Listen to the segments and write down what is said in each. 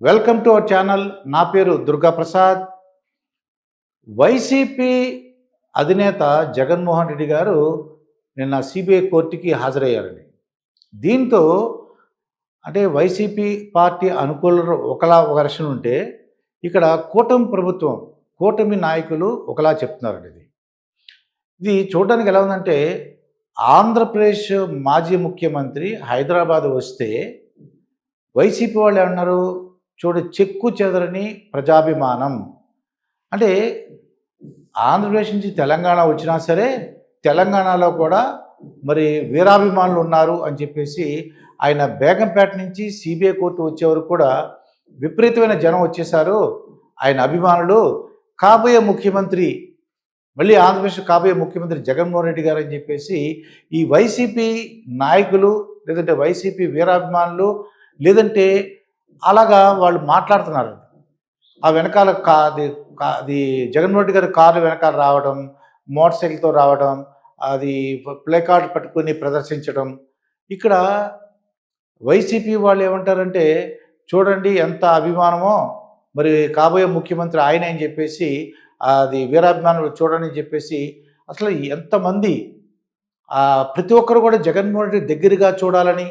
Welcome to our channel నా పేరు Durga Prasad YCP అధినేత జగన్మోహన్ రెడ్డి గారు నిన్న సిబిఐ కోర్టుకి హాజరయ్యారండి. దీంతో అంటే వైసీపీ పార్టీ అనుకూల ఒకలా ఒక రక్షణ ఉంటే ఇక్కడ కూటమి ప్రభుత్వం కూటమి నాయకులు ఒకలా చెప్తున్నారండి ఇది. ఇది చూడడానికి ఎలా ఉందంటే ఆంధ్రప్రదేశ్ మాజీ ముఖ్యమంత్రి హైదరాబాద్ వస్తే వైసీపీ వాళ్ళు ఏమన్నారు? చూడు చెక్కు చెదరని ప్రజాభిమానం. అంటే ఆంధ్రప్రదేశ్ నుంచి తెలంగాణ వచ్చినా సరే తెలంగాణలో కూడా మరి వీరాభిమానులు ఉన్నారు అని చెప్పేసి ఆయన బేగంపేట నుంచి సిబిఐ కోర్టు వచ్చే వరకు కూడా విపరీతమైన జనం వచ్చేసారు ఆయన అభిమానులు కాబోయే ముఖ్యమంత్రి మళ్ళీ ఆంధ్రప్రదేశ్ కాబోయే ముఖ్యమంత్రి జగన్మోహన్ రెడ్డి గారు అని చెప్పేసి ఈ వైసీపీ నాయకులు లేదంటే వైసీపీ వీరాభిమానులు లేదంటే అలాగా వాళ్ళు మాట్లాడుతున్నారు. ఆ వెనకాల కా అది కా- అది జగన్మోహన్ రెడ్డి గారి కార్లు వెనకాల రావడం మోటార్ సైకిల్తో రావడం అది ప్లే కార్డ్ పట్టుకొని ప్రదర్శించడం. ఇక్కడ వైసీపీ వాళ్ళు ఏమంటారంటే చూడండి ఎంత అభిమానమో మరి కాబోయే ముఖ్యమంత్రి ఆయన అని చెప్పేసి అది వీరాభిమానులు చూడండి అని చెప్పేసి అసలు ఎంతమంది ప్రతి ఒక్కరు కూడా జగన్మోహన్ రెడ్డి దగ్గరగా చూడాలని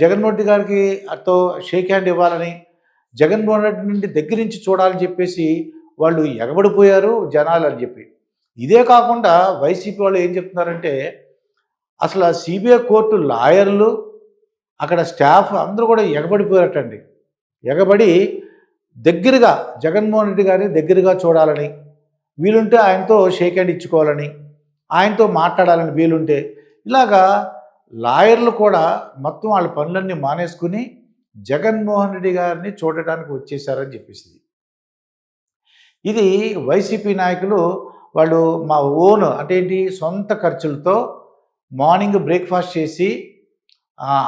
జగన్మోహన్ రెడ్డి గారికి తో షేక్ హ్యాండ్ ఇవ్వాలని జగన్మోహన్ రెడ్డి నుండి దగ్గర నుంచి చూడాలని చెప్పేసి వాళ్ళు ఎగబడిపోయారు జనాలు అని చెప్పి. ఇదే కాకుండా వైసీపీ వాళ్ళు ఏం చెప్తున్నారంటే అసలు ఆ సిబిఐ కోర్టు లాయర్లు అక్కడ స్టాఫ్ అందరూ కూడా ఎగబడిపోయారటండి. ఎగబడి దగ్గరగా జగన్మోహన్ రెడ్డి గారిని దగ్గరగా చూడాలని వీలుంటే ఆయనతో షేక్ హ్యాండ్ ఇచ్చుకోవాలని ఆయనతో మాట్లాడాలని వీలుంటే ఇలాగా లాయర్లు కూడా మొత్తం వాళ్ళ పనులన్నీ మానేసుకుని జగన్మోహన్ రెడ్డి గారిని చూడటానికి వచ్చేసారని చెప్పేసి ఇది వైసీపీ నాయకులు వాళ్ళు మా ఓన్ అంటే ఏంటి సొంత ఖర్చులతో మార్నింగ్ బ్రేక్ఫాస్ట్ చేసి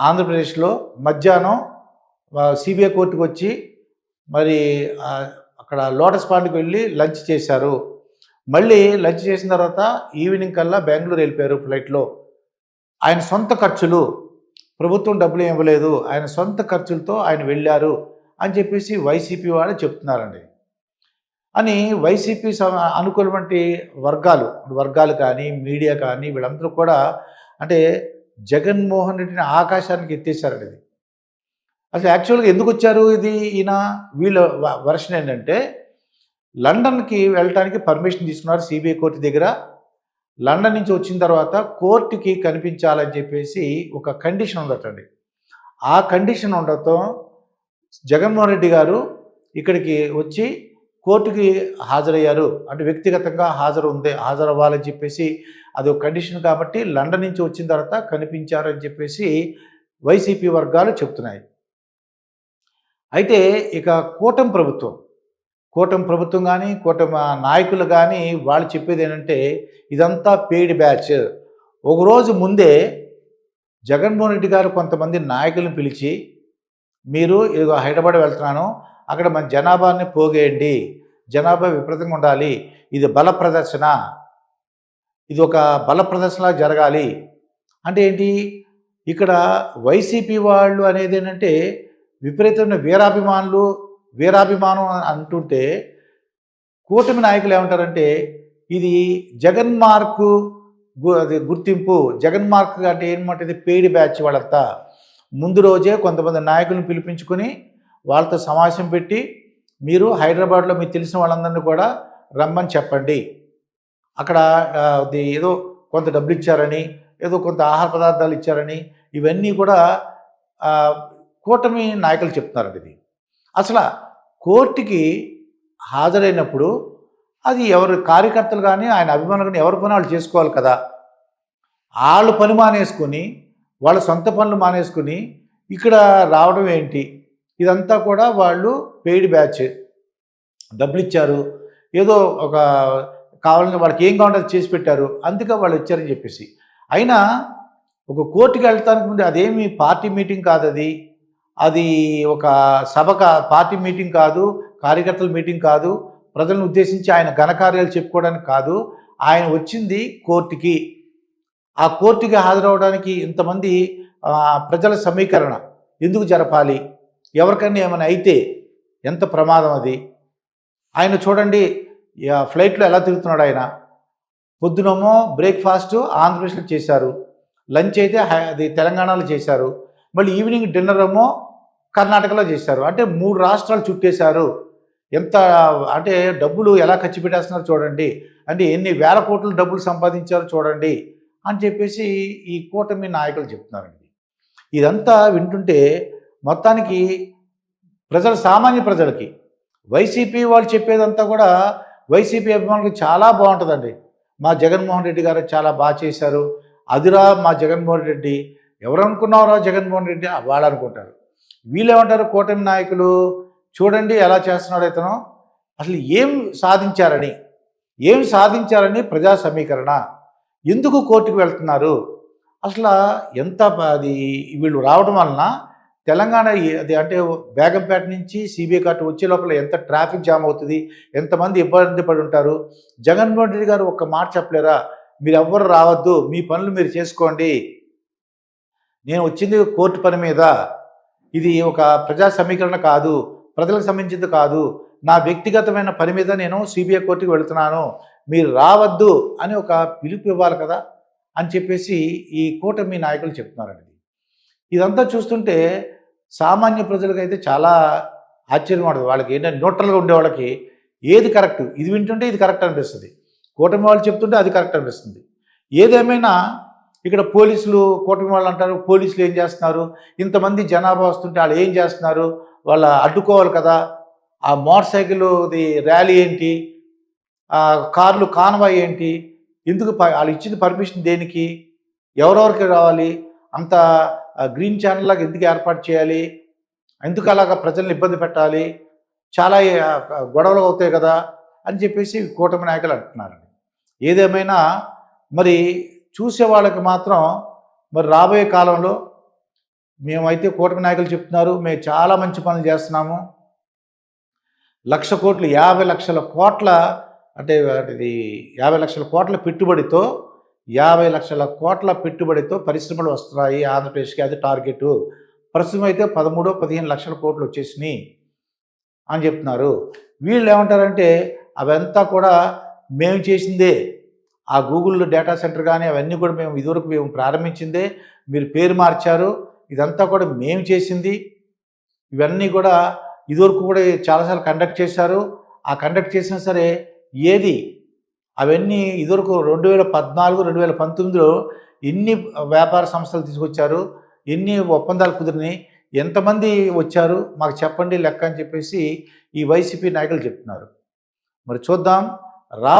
ఆంధ్రప్రదేశ్లో మధ్యాహ్నం సిబిఐ కోర్టుకు వచ్చి మరి అక్కడ లోటస్ పాండ్కి వెళ్ళి లంచ్ చేశారు. మళ్ళీ లంచ్ చేసిన తర్వాత ఈవినింగ్ కల్లా బెంగళూరు వెళ్ళిపోయారు ఫ్లైట్లో. ఆయన సొంత ఖర్చులు ప్రభుత్వం డబ్బులు ఇవ్వలేదు ఆయన సొంత ఖర్చులతో ఆయన వెళ్ళారు అని చెప్పేసి వైసీపీ వాళ్ళు చెప్తున్నారండి. అని వైసీపీ సమ వర్గాలు వర్గాలు కానీ మీడియా కానీ వీళ్ళందరూ కూడా అంటే జగన్మోహన్ రెడ్డిని ఆకాశానికి ఎత్తేసారండి ఇది. అసలు యాక్చువల్గా ఎందుకు వచ్చారు ఇది ఈయన? వీళ్ళ వర్షన్ ఏంటంటే లండన్కి వెళ్ళటానికి పర్మిషన్ తీసుకున్నారు సిబిఐ కోర్టు దగ్గర. లండన్ నుంచి వచ్చిన తర్వాత కోర్టుకి కనిపించాలని చెప్పేసి ఒక కండిషన్ ఉండటండి ఆ కండిషన్ ఉండటం జగన్మోహన్ రెడ్డి గారు ఇక్కడికి వచ్చి కోర్టుకి హాజరయ్యారు. అంటే వ్యక్తిగతంగా హాజరు ఉంది హాజరవ్వాలని చెప్పేసి అది ఒక కండిషన్ కాబట్టి లండన్ నుంచి వచ్చిన తర్వాత కనిపించారని చెప్పేసి వైసీపీ వర్గాలు చెప్తున్నాయి. అయితే ఇక కూటమి ప్రభుత్వం కూటమి ప్రభుత్వం కానీ కూటమి నాయకులు కానీ వాళ్ళు చెప్పేది ఏంటంటే ఇదంతా పెయిడ్ బ్యాచ్ ఒకరోజు ముందే జగన్మోహన్ రెడ్డి గారు కొంతమంది నాయకులను పిలిచి మీరు ఇదిగో హైదరాబాద్ వెళ్తున్నాను అక్కడ మన జనాభాని పోగేయండి జనాభా విపరీతంగా ఉండాలి ఇది బల ప్రదర్శన ఇది ఒక బల ప్రదర్శనలా జరగాలి. అంటే ఏంటి? ఇక్కడ వైసీపీ వాళ్ళు అనేది ఏంటంటే విపరీతమైన వీరాభిమానులు వీరాభిమానం అని అంటుంటే కూటమి నాయకులు ఏమంటారంటే ఇది జగన్మార్కు గు- అది గుర్తింపు జగన్మార్క్ అంటే ఏమంటే ఇది బ్యాచ్ వాళ్ళంతా. ముందు రోజే కొంతమంది నాయకులను పిలిపించుకొని వాళ్ళతో సమావేశం పెట్టి మీరు హైదరాబాద్లో మీకు తెలిసిన వాళ్ళందరినీ కూడా రమ్మని చెప్పండి. అక్కడ ఏదో కొంత డబ్బులు ఇచ్చారని ఏదో కొంత ఆహార పదార్థాలు ఇచ్చారని ఇవన్నీ కూడా కూటమి నాయకులు చెప్తున్నారండి ఇది. అసలు కోర్టుకి హాజరైనప్పుడు అది ఎవరు కార్యకర్తలు కానీ ఆయన అభిమానులు కానీ ఎవరి పని వాళ్ళు చేసుకోవాలి కదా. వాళ్ళు పని మానేసుకొని వాళ్ళ సొంత పనులు మానేసుకుని ఇక్కడ రావడం ఏంటి? ఇదంతా కూడా వాళ్ళు పెయిడ్ బ్యాచ్. డబ్బులు ఇచ్చారు ఏదో ఒక కావాలని వాళ్ళకి ఏం కావాలంటే చేసి పెట్టారు. అందుకే వాళ్ళు ఇచ్చారని చెప్పేసి. అయినా ఒక కోర్టుకి వెళ్తానికి ముందు అదేమి పార్టీ మీటింగ్ కాదు అది అది ఒక సభ పార్టీ మీటింగ్ కాదు కార్యకర్తల మీటింగ్ కాదు ప్రజలను ఉద్దేశించి ఆయన ఘనకార్యాలు చెప్పుకోవడానికి కాదు ఆయన వచ్చింది కోర్టుకి. ఆ కోర్టుకి హాజరవడానికి ఇంతమంది ప్రజల సమీకరణ ఎందుకు జరపాలి? ఎవరికైనా ఏమైనా అయితే ఎంత ప్రమాదం అది? ఆయన చూడండి ఫ్లైట్లో ఎలా తిరుగుతున్నాడు ఆయన? పొద్దునమో బ్రేక్ఫాస్ట్ ఆంధ్రప్రదేశ్లో చేశారు. లంచ్ అయితే అది తెలంగాణలో చేశారు. మళ్ళీ ఈవినింగ్ డిన్నర్ ఏమో కర్ణాటకలో చేశారు. అంటే మూడు రాష్ట్రాలు చుట్టేశారు. ఎంత అంటే డబ్బులు ఎలా ఖర్చు పెట్టేస్తున్నారు చూడండి. అంటే ఎన్ని వేల కోట్ల డబ్బులు సంపాదించారో చూడండి అని చెప్పేసి ఈ కూటమి నాయకులు చెప్తున్నారండి. ఇదంతా వింటుంటే మొత్తానికి ప్రజలు సామాన్య ప్రజలకి వైసీపీ వాళ్ళు చెప్పేదంతా కూడా వైసీపీ అభిమానులకు చాలా బాగుంటుందండి. మా జగన్మోహన్ రెడ్డి గారు చాలా బాగా చేశారు. అదిరా మా జగన్మోహన్ రెడ్డి. ఎవరనుకున్నారో జగన్మోహన్ రెడ్డి? వాళ్ళు అనుకుంటారు వీళ్ళేమంటారు కూటమి నాయకులు? చూడండి ఎలా చేస్తున్నాడు ఇతను. అసలు ఏం సాధించారని ఏం సాధించారని ప్రజా సమీకరణ. ఎందుకు కోర్టుకు వెళ్తున్నారు? అసలు ఎంత అది వీళ్ళు రావడం వలన తెలంగాణ అది అంటే బేగంపేట నుంచి సిబిఐ కార్టు వచ్చే లోపల ఎంత ట్రాఫిక్ జామ్ అవుతుంది? ఎంతమంది ఇబ్బంది పడి ఉంటారు? జగన్మోహన్ రెడ్డి గారు ఒక్క మాట చెప్పలేరా? మీరు ఎవ్వరు రావద్దు మీ పనులు మీరు చేసుకోండి. నేను వచ్చింది కోర్టు పని మీద. ఇది ఒక ప్రజా సమీకరణ కాదు ప్రజలకు సంబంధించింది కాదు. నా వ్యక్తిగతమైన పని మీద నేను సిబిఐ కోర్టుకి వెళుతున్నాను. మీరు రావద్దు అని ఒక పిలుపు ఇవ్వాలి కదా అని చెప్పేసి ఈ కూటమి నాయకులు చెప్తున్నారండి. ఇదంతా చూస్తుంటే సామాన్య ప్రజలకైతే చాలా ఆశ్చర్యం ఉండదు వాళ్ళకి ఏంటంటే న్యూట్రల్గా ఉండే వాళ్ళకి ఏది కరెక్ట్? ఇది వింటుంటే ఇది కరెక్ట్ అనిపిస్తుంది. కూటమి వాళ్ళు చెప్తుంటే అది కరెక్ట్ అనిపిస్తుంది. ఏదేమైనా ఇక్కడ పోలీసులు కూటమి వాళ్ళు అంటారు పోలీసులు ఏం చేస్తున్నారు? ఇంతమంది జనాభా వస్తుంటే వాళ్ళు ఏం చేస్తున్నారు? వాళ్ళ అడ్డుకోవాలి కదా. ఆ మోటార్ సైకిల్ది ర్యాలీ ఏంటి? ఆ కార్లు కాన్వాయ్ ఏంటి? ఎందుకు ప- వాళ్ళు ఇచ్చిన పర్మిషన్ దేనికి? ఎవరెవరికి రావాలి? అంత గ్రీన్ ఛానల్ లాగా ఎందుకు ఏర్పాటు చేయాలి? ఎందుకు అలాగా ప్రజల్ని ఇబ్బంది పెట్టాలి? చాలా గొడవలు అవుతాయి కదా అని చెప్పేసి కూటమి నాయకులు అంటున్నారు ఏదేమైనా మరి చూసే వాళ్ళకి మాత్రం మరి రాబోయే కాలంలో మేమైతే కూటమి నాయకులు చెప్తున్నారు మేము చాలా మంచి పనులు చేస్తున్నాము. లక్ష కోట్లు యాభై లక్షల కోట్ల అంటే ఇది యాభై లక్షల కోట్ల పెట్టుబడితో యాభై లక్షల కోట్ల పెట్టుబడితో పరిశ్రమలు వస్తున్నాయి ఆంధ్రప్రదేశ్కి అది టార్గెట్. ప్రస్తుతం అయితే పదమూడు పదిహేను లక్షల కోట్లు వచ్చేసినాయి అని చెప్తున్నారు. వీళ్ళు ఏమంటారంటే అవంతా కూడా మేము చేసిందే. ఆ గూగుల్ డేటా సెంటర్ కానీ అవన్నీ కూడా మేము ఇదివరకు మేము ప్రారంభించిందే మీరు పేరు మార్చారు ఇదంతా కూడా మేము చేసింది. ఇవన్నీ కూడా ఇదివరకు కూడా చాలాసార్లు కండక్ట్ చేశారు. ఆ కండక్ట్ చేసినా సరే ఏది? అవన్నీ ఇదివరకు రెండు వేల పద్నాలుగు రెండు వేల పంతొమ్మిదిలో ఎన్ని వ్యాపార సంస్థలు తీసుకొచ్చారు? ఎన్ని ఒప్పందాలు కుదిరినాయి? ఎంతమంది వచ్చారు? మాకు చెప్పండి లెక్క అని చెప్పేసి ఈ వైసీపీ నాయకులు చెప్తున్నారు. మరి చూద్దాం. రా